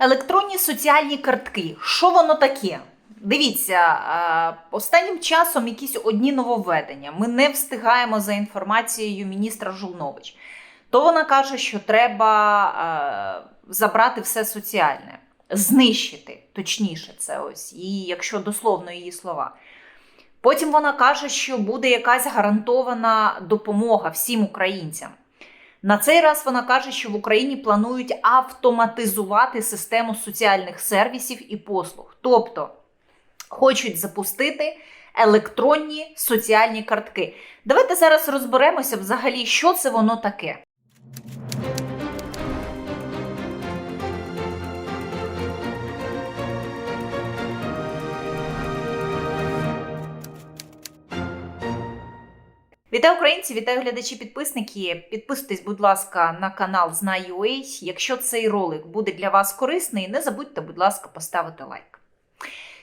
Електронні соціальні картки. Що воно таке? Дивіться, останнім часом якісь одні нововведення. Ми не встигаємо за інформацією міністра Жулнович. То вона каже, що треба забрати все соціальне, знищити, точніше, це ось, і якщо дословно її слова. Потім вона каже, що буде якась гарантована допомога всім українцям. На цей раз вона каже, що в Україні планують автоматизувати систему соціальних сервісів і послуг. Тобто хочуть запустити електронні соціальні картки. Давайте зараз розберемося взагалі, що це воно таке. Вітаю українці, вітаю глядачі, підписники. Підписуйтесь, будь ласка, на канал Знаю.ua. Якщо цей ролик буде для вас корисний, не забудьте, будь ласка, поставити лайк.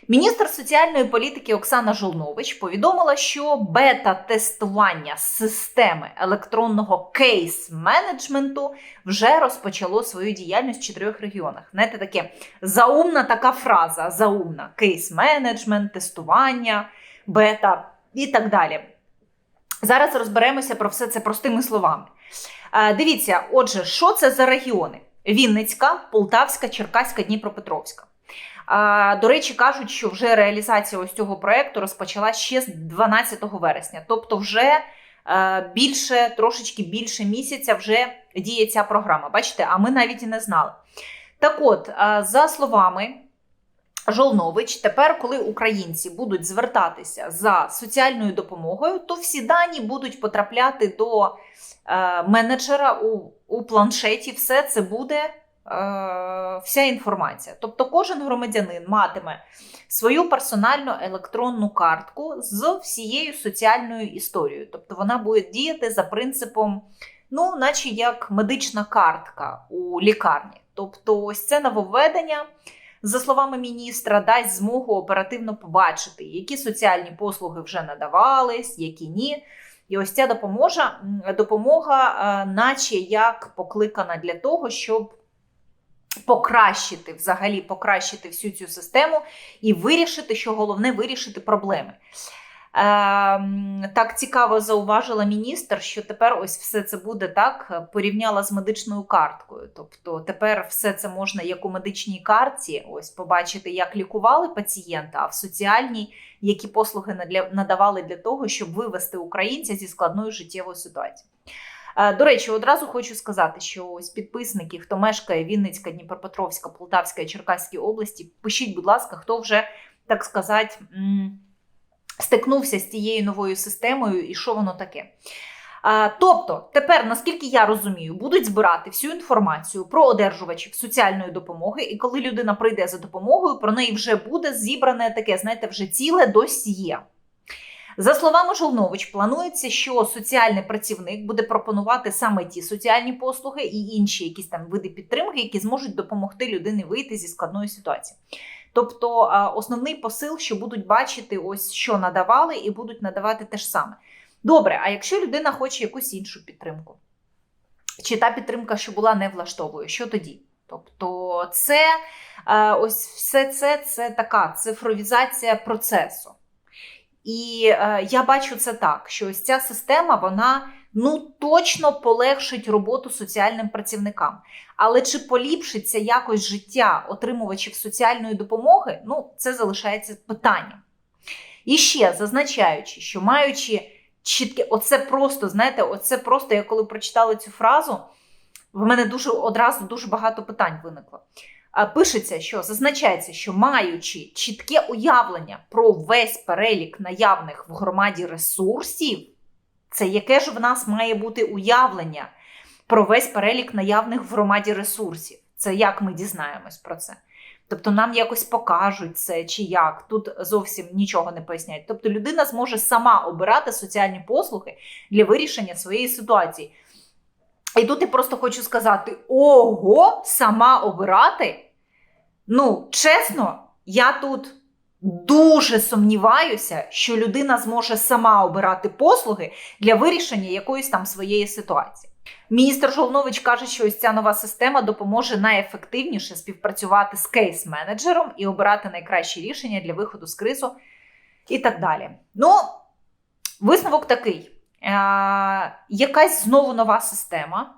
Міністр соціальної політики Оксана Жолнович повідомила, що бета-тестування системи електронного кейс-менеджменту вже розпочало свою діяльність в чотирьох регіонах. Знаєте, таке заумна така фраза: заумна кейс-менеджмент, тестування, бета і так далі. Зараз розберемося про все це простими словами. Е, Дивіться, отже, що це за регіони? Вінницька, Полтавська, Черкаська, Дніпропетровська. Е, До речі, кажуть, що вже реалізація ось цього проєкту розпочала ще з 12 вересня. Тобто, вже е, більше, трошечки більше місяця вже діє ця програма. Бачите, а ми навіть і не знали. Так от, за словами Жолнович, тепер, коли українці будуть звертатися за соціальною допомогою, то всі дані будуть потрапляти до е, менеджера у, у планшеті. Все це буде е, вся інформація. Тобто, кожен громадянин матиме свою персональну електронну картку з всією соціальною історією. Тобто, вона буде діяти за принципом, ну, наче як медична картка у лікарні. Тобто, ось це нововведення за словами міністра, дасть змогу оперативно побачити, які соціальні послуги вже надавались, які ні. І ось ця допомога, допомога, е, наче як покликана для того, щоб покращити взагалі покращити всю цю систему і вирішити, що головне вирішити проблеми. Ем, так цікаво зауважила міністр, що тепер ось все це буде так, порівняла з медичною карткою. Тобто тепер все це можна як у медичній картці, ось побачити, як лікували пацієнта, а в соціальній які послуги надавали для того, щоб вивести українця зі складної життєвої ситуації. Е, До речі, одразу хочу сказати, що ось підписники, хто мешкає Вінницька, Дніпропетровська, Полтавська і Черкаській області, пишіть, будь ласка, хто вже так сказати. Стикнувся з тією новою системою і що воно таке. Тобто, тепер, наскільки я розумію, будуть збирати всю інформацію про одержувачів соціальної допомоги, і коли людина прийде за допомогою, про неї вже буде зібране таке, знаєте, вже ціле досьє. За словами Жолнович, планується, що соціальний працівник буде пропонувати саме ті соціальні послуги і інші якісь там види підтримки, які зможуть допомогти людині вийти зі складної ситуації. Тобто основний посил, що будуть бачити, ось що надавали, і будуть надавати те ж саме. Добре, а якщо людина хоче якусь іншу підтримку, чи та підтримка, що була, не влаштовує, що тоді? Тобто, це ось все це це така цифровізація процесу. І е, я бачу це так, що ось ця система, вона ну точно полегшить роботу соціальним працівникам. Але чи поліпшиться якось життя отримувачів соціальної допомоги? Ну, це залишається питанням. І ще зазначаючи, що маючи чітке, оце просто, знаєте, оце просто, я коли прочитала цю фразу, в мене дуже одразу дуже багато питань виникло. Пишеться, що зазначається, що маючи чітке уявлення про весь перелік наявних в громаді ресурсів, це яке ж в нас має бути уявлення про весь перелік наявних в громаді ресурсів? Це як ми дізнаємось про це? Тобто нам якось покажуть це чи як. Тут зовсім нічого не поясняють. Тобто людина зможе сама обирати соціальні послуги для вирішення своєї ситуації. І тут я просто хочу сказати: ого, сама обирати. Ну, чесно, я тут дуже сумніваюся, що людина зможе сама обирати послуги для вирішення якоїсь там своєї ситуації. Міністр Жолнович каже, що ось ця нова система допоможе найефективніше співпрацювати з кейс-менеджером і обирати найкращі рішення для виходу з кризу і так далі. Ну, висновок такий: е- якась знову нова система.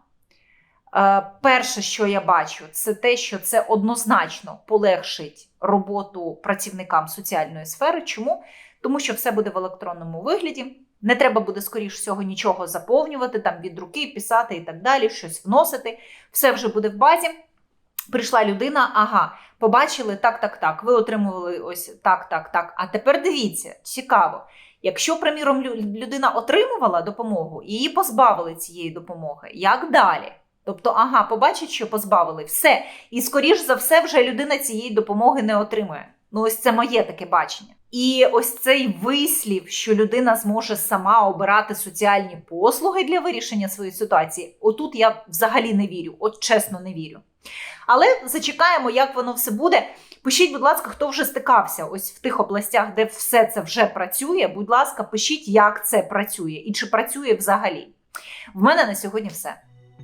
Е, Перше, що я бачу, це те, що це однозначно полегшить роботу працівникам соціальної сфери. Чому? Тому що все буде в електронному вигляді. Не треба буде, скоріш всього, нічого заповнювати, там від руки писати і так далі, щось вносити. Все вже буде в базі. Прийшла людина, ага, побачили так, так, так. Ви отримували ось так, так, так. А тепер дивіться, цікаво. Якщо, приміром, людина отримувала допомогу і її позбавили цієї допомоги, як далі? Тобто, ага, побачить, що позбавили, все. І скоріш за все, вже людина цієї допомоги не отримує. Ну, ось це моє таке бачення. І ось цей вислів, що людина зможе сама обирати соціальні послуги для вирішення своєї ситуації, отут я взагалі не вірю, от чесно не вірю. Але зачекаємо, як воно все буде. Пишіть, будь ласка, хто вже стикався ось в тих областях, де все це вже працює. Будь ласка, пишіть, як це працює і чи працює взагалі. В мене на сьогодні все.